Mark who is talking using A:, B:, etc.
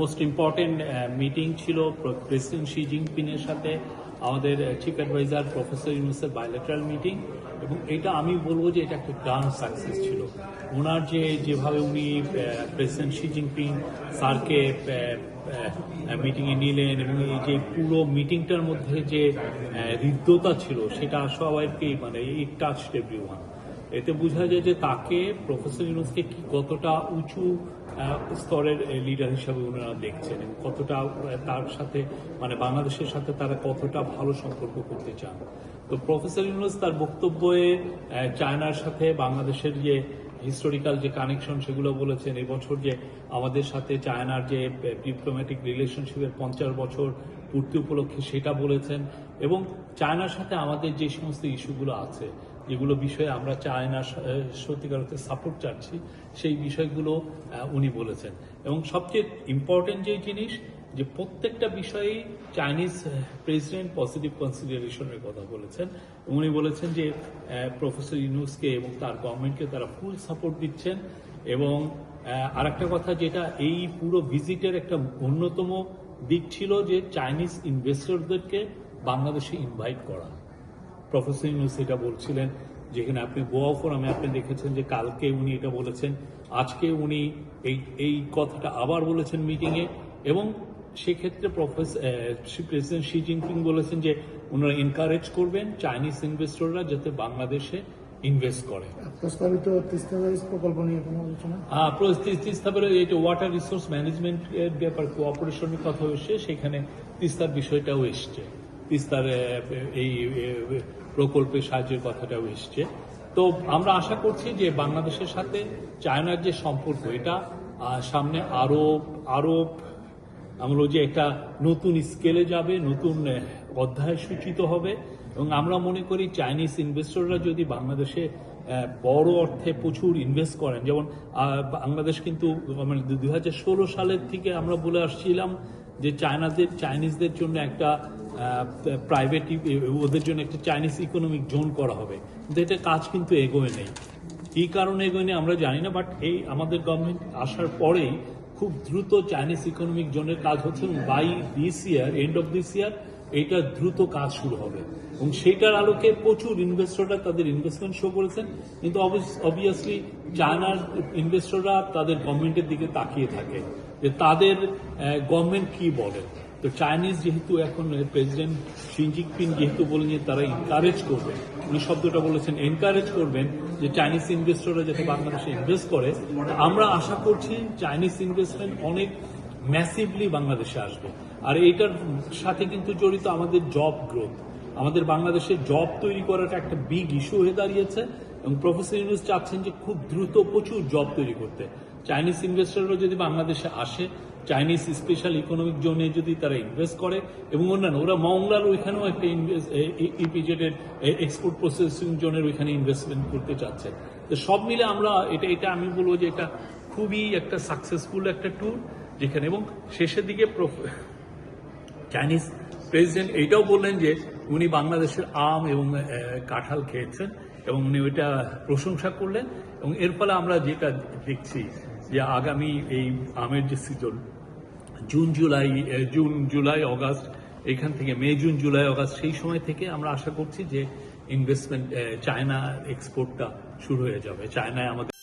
A: Most important meeting ছিল president Xi জিনপিংয়ের সাথে, আমাদের চিফ অ্যাডভাইজার প্রফেসর ইউনুসের বায়োলেটারাল মিটিং এবং এটা আমি বলব যে এটা একটা গ্রান্ড সাকসেস ছিল। ওনার যে, যেভাবে উনি প্রেসিডেন্ট শি জিনপিং স্যারকে মিটিংয়ে নিলেন এবং এই যে পুরো মিটিংটার মধ্যে যে হৃদ্যতা ছিল, সেটা সবাইকেই মানে ইট টাচ এভরি এতে বোঝা যায় যে তাকে প্রফেসর ইউনুসকে কি কতটা উঁচু স্তরের লিডার হিসাবে ওনারা দেখছেন এবং কতটা তার সাথে মানে বাংলাদেশের সাথে তারা কতটা ভালো সম্পর্ক করতে চান। তো প্রফেসর ইউনুস তার বক্তব্যে চায়নার সাথে বাংলাদেশের যে হিস্টোরিক্যাল যে কানেকশন সেগুলো বলেছেন, এবছর যে আমাদের সাথে চায়নার যে ডিপ্লোম্যাটিক রিলেশনশিপের পঞ্চাশ বছর পূর্তি উপলক্ষে সেটা বলেছেন এবং চায়নার সাথে আমাদের যে সমস্ত ইস্যুগুলো আছে যেগুলো বিষয়ে আমরা চায়না সত্যিকার অর্থে সাপোর্ট চাচ্ছি, সেই বিষয়গুলো উনি বলেছেন। এবং সবচেয়ে ইম্পর্টেন্ট যে জিনিস, যে প্রত্যেকটা বিষয়েই চাইনিজ প্রেসিডেন্ট পজিটিভ কনসিডারেশনের কথা বলেছেন। উনি বলেছেন যে প্রফেসর ইউনুসকে এবং তার গভর্নমেন্টকে তারা ফুল সাপোর্ট দিচ্ছেন। এবং আর একটা কথা যেটা এই পুরো ভিজিটের একটা অন্যতম দিক ছিল যে চাইনিজ ইনভেস্টরদেরকে বাংলাদেশে ইনভাইট করা। প্রফেসর ইউনুস এটা বলছিলেন যেখানে আপনি গোয়া ফোরামে আপনি দেখেছেন যে কালকে উনি এটা বলেছেন আজকে উনি এই এই কথাটা আবার বলেছেন মিটিংয়ে এবং সেক্ষেত্রে প্রফেসর প্রেসিডেন্ট শি জিনপিং বলেছেন যে ওনারা এনকারেজ করবেন চাইনিজ ইনভেস্টররা যাতে বাংলাদেশে ইনভেস্ট করে।
B: প্রস্তাবিত তিস্তা প্রকল্প নিয়ে কোনো আলোচনা?
A: আহ, প্রস্তুতি- তিস্তাবের ওয়াটার রিসোর্স ম্যানেজমেন্ট এর ব্যাপার কোঅপারেশনের কথা এসছে সেখানে তিস্তার বিষয়টাও এসছে। তিস্তার আহ, এই প্রকল্পের সাহায্যের কথাটাও এসছে। তো আমরা আশা করছি যে বাংলাদেশের সাথে চায়নার যে সম্পর্ক এটা সামনে আরও আরও আমরা যে একটা নতুন স্কেলে যাবে নতুন অধ্যায় সূচিত হবে। এবং আমরা মনে করি চাইনিজ ইনভেস্টররা যদি বাংলাদেশে বড় অর্থে প্রচুর ইনভেস্ট করেন যেমন বাংলাদেশ কিন্তু মানে দুই হাজার ষোলো সালের থেকে আমরা বলে আসছিলাম যে চায়নাদের চাইনিজদের জন্য একটা প্রাইভেট ওদের জন্য একটা চাইনিজ ইকোনমিক জোন করা হবে। কিন্তু এটা কাজ কিন্তু এগোয় নেই। কি কারণে এগোয়নি আমরা জানি না বাট এই আমাদের গভর্নমেন্ট আসার পরেই খুব দ্রুত চাইনিজ ইকোনমিক জোনের কাজ হচ্ছে এবং by this year end of this year এইটা দ্রুত কাজ শুরু হবে। এবং সেইটার আলোকে প্রচুর ইনভেস্টররা তাদের ইনভেস্টমেন্ট শো করেছেন। কিন্তু অবভিয়াসলি চায়নার ইনভেস্টররা তাদের গভর্নমেন্টের দিকে তাকিয়ে থাকে যে তাদের গভর্নমেন্ট কি বলে। তো চাইনিজ যেহেতু এখন প্রেসিডেন্ট শি জিনপিং যেহেতু বলেন যে তারা এনকারেজ করবেন উনি শব্দটা বলেছেন এনকারেজ করবেন যে চাইনিজ ইনভেস্টররা যাতে বাংলাদেশে ইনভেস্ট করে। আমরা আশা করছি চাইনিজ ইনভেস্টমেন্ট অনেক ম্যাসিভলি বাংলাদেশে আসবে। আর এইটার সাথে কিন্তু জড়িত আমাদের জব গ্রোথ আমাদের বাংলাদেশে জব তৈরি করাটা একটা বিগ ইস্যু হয়ে দাঁড়িয়েছে এবং প্রফেসর ইউনুস চাচ্ছেন যে খুব দ্রুত প্রচুর জব তৈরি করতে। চাইনিজ ইনভেস্টররা যদি বাংলাদেশে আসে চাইনিজ স্পেশাল ইকোনমিক জোনে যদি তারা ইনভেস্ট করে, এবং অন্যান্য, ওরা মংলার ওইখানেও একটা ইপিজেডের এক্সপোর্ট প্রসেসিং জোনের ওইখানে ইনভেস্টমেন্ট করতে চাচ্ছে। তো সব মিলে আমরা এটা এটা আমি বলব যে এটা খুবই একটা সাকসেসফুল একটা ট্যুর যেখানে, এবং শেষের দিকে চাইনিজ প্রেসিডেন্ট এইটাও বললেন যে উনি বাংলাদেশের আম এবং কাঁঠাল খেয়েছেন এবং উনি ওইটা প্রশংসা করলেন এবং এর ফলে আমরা যেটা দেখছি যে আগামী এই আমের যে season, June, July June, July, August, এখান থেকে মে, জুন, জুলাই, অগাস্ট, সেই সময় থেকে আমরা আশা করছি যে ইনভেস্টমেন্ট চায়না এক্সপোর্টটা শুরু হয়ে যাবে। চায়নায় আমাদের